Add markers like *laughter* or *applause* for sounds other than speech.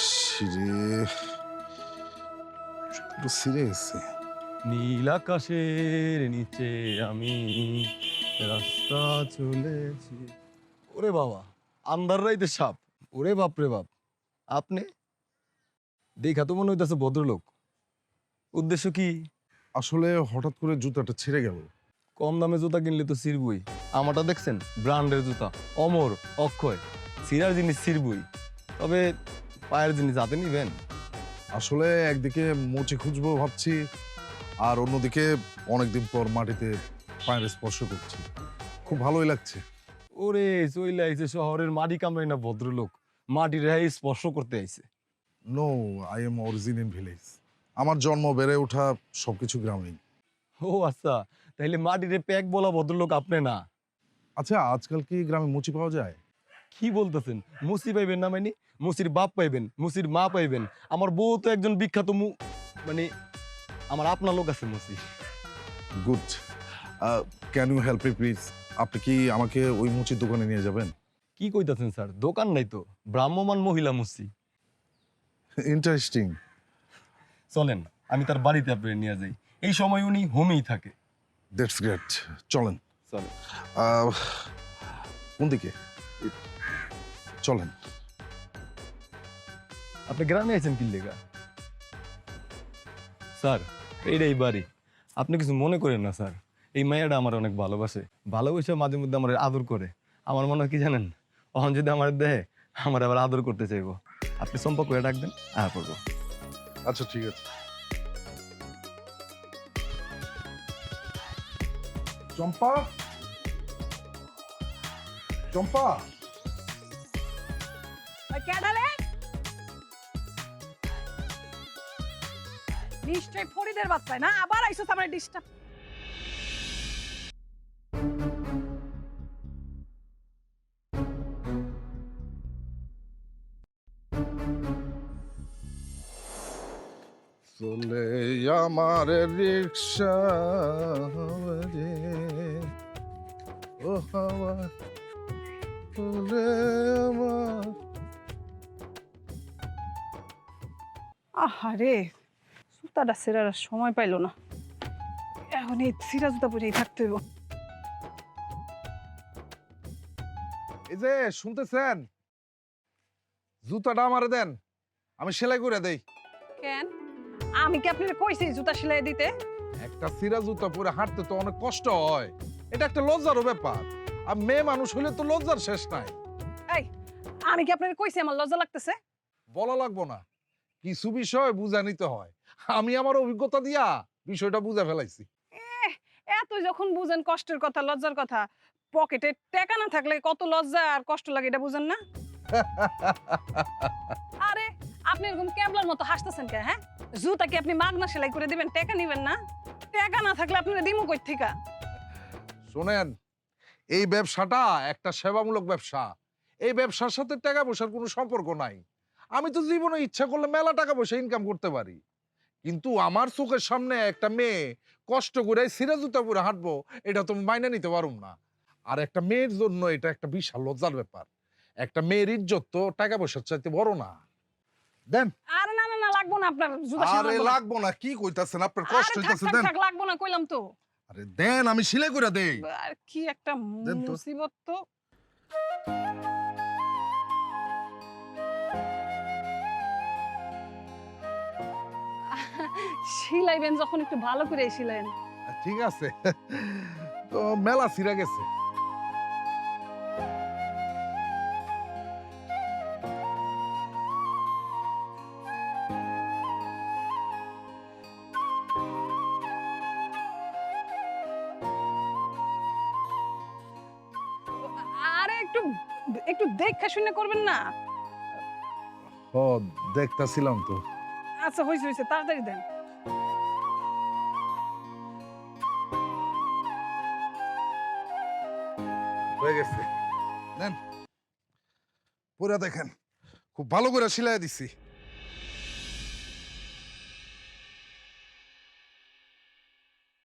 সিরে একটু সিরে গেছে নীল আকাশের নিচে আমি রাস্তা চলেছি। ওরে বাবা আন্দার রাইতে সাপ। ওরে বাপ রে বাপ। আপনি? দেখা তো মনে হইতেছে ভদ্রলোক। উদ্দেশ্য কি? আসলে হঠাৎ করে জুতাটা ছিঁড়ে গেল। কম দামে জুতা কিনলে তো সিরবই আমারটা দেখছেন? ব্র্যান্ডের জুতা। অমর অক্ষয়। সিরার জিনিস সিরবই তবে পায়ের জিনিস হাতে নিবেন? আসলে একদিকে মুচি খুঁজবো ভাবছি আর অন্যদিকে অনেকদিন পর মাটিতে পায়ের স্পর্শ করছি। খুব ভালোই লাগছে। ওরে চইলে আইছে শহরের মাটি কামড়াই না ভদ্রলোক। মাটির রেহাই স্পর্শ করতে আইছে। No I am origin in village আমার জন্ম বেড়ে ওঠা সবকিছু গ্রামেই। ও আচ্ছা তাইলে মাটিরে প্যাক বলা ভদ্রলোক আপনি না? আচ্ছা আজকাল কি গ্রামে মুচি পাওয়া যায়? কি বলতেছেন? মুচি পাইবেন না মানে? মুসির বাপ পাইবেন মুসির মা পাইবেন। আমার বউ তো একজন বিখ্যাত মু মানে আমার আপনার লোক আছে মুসি। Good can you help me please আপনি কি আমাকে ওই মুচির দোকানে নিয়ে যাবেন? কি কইতাছেন স্যার? দোকান নাই তো ব্রাহ্মমান মহিলা মুসি। ইন্টারেস্টিং চলেন আমি তার বাড়িতে আপনার নিয়ে যাই। এই সময় উনি হোমেই থাকে। দ্যাটস গ্রেট চলেন। চলেন। কোন দিকে চলেন। আপনি গ্রামে আছেন কি লেগা? স্যার এইটাই বাড়ি। আপনি কিছু মনে করেন না স্যার। এই মাইয়াটা আমার অনেক ভালোবাসে। ভালোবাসে মাঝে মধ্যে আমার আদর করে। আমার মনে হয় কি জানেন? অহন যদি আমার দেহে আমার আবার আদর করতে চাইব। আপনি সম্পর্ক করে ডাকবেন আয়া করব। আচ্ছা ঠিক আছে। চম্পা? চম্পা? ক্যাডালে নিশ্চয় ফরিদের বাচ্চায় না? আবার আইসো আমার ডিস্টার্ব চলে আমার রিক্সা রে। ও হাওয়া চলে আমার। আহারে জুতাটা সেরার সময় পাইলো না। এখন এই সিরা জুতা পরেই থাকতে হইব। এই যে শুনতেছেন? জুতাটা আমারে দেন আমি সেলাই করে দেই। কেন? আমি কি আপনার কইছি জুতা সেলাই দিতে? একটা সিরা জুতা পরে হাঁটতে তো অনেক কষ্ট হয়। এটা একটা লজ্জারও ব্যাপার। আর মেয়ে মানুষ হলে তো লজ্জার শেষ নাই। এই আমি কি আপনার কইছি আমার লজ্জা লাগতেছে? বলা লাগবো না। কিছু বিষয় বুঝা নিতে হয়। আমি আমার অভিজ্ঞতা দিয়া বিষয়টা বুঝে ফেলাইছি। এত যখন বুঝেন কষ্টের কথা লজ্জার কথা পকেটে টাকা না থাকলে কত লজ্জা আর কষ্ট লাগে এটা বুঝেন না? *laughs* আরে আপনি এরকম ক্যাবলার মতো হাসতেছেন কে হ্যাঁ? জুতা কি আপনি মাগনা সেলাই করে দিবেন টাকা নিবেন না? টাকা না থাকলে আপনারা দিমু কই থেকে শুনেন এই ব্যবসাটা একটা সেবামূলক ব্যবসা। এই ব্যবসার সাথে টাকা পয়সার কোনো সম্পর্ক নাই। আমি তো জীবনে ইচ্ছা করলে মেলা টাকা পয়সা ইনকাম করতে পারি। কিন্তু আমার চোখের সামনে একটা মেয়ে কষ্ট করে সিরা জুতা পরে হাঁটবো এটা তুমি মাইনে নিতে পারুম না। আর একটা মেয়ের জন্য এটা একটা বিশাল লজ্জার ব্যাপার। একটা মেয়ের ইজ্জত তো টাকা পয়সার চাইতে বড় না। দেন। আরে না না না লাগবো না আপনার আরে লাগবো না। কি কইতাছেন? আপনার কষ্ট হইতাছে দেন। লাগবো না কইলাম তো। আরে দেন আমি সিলাই করে দেই। আর কি একটা মুসিবত তো। সিলাইবেন যখন একটু ভালো করে সিলাইন ঠিক আছে। তো মেলা সিরা গেছে। আরে একটু একটু দেখা শুনে করবেন না? ও দেখতাছিলাম তো। আচ্ছা হয়েছে হয়েছে তাড়াতাড়ি দেন। হয়ে গেছে। দেন পুরা দেখেন খুব ভালো করে সিলাই দিছি।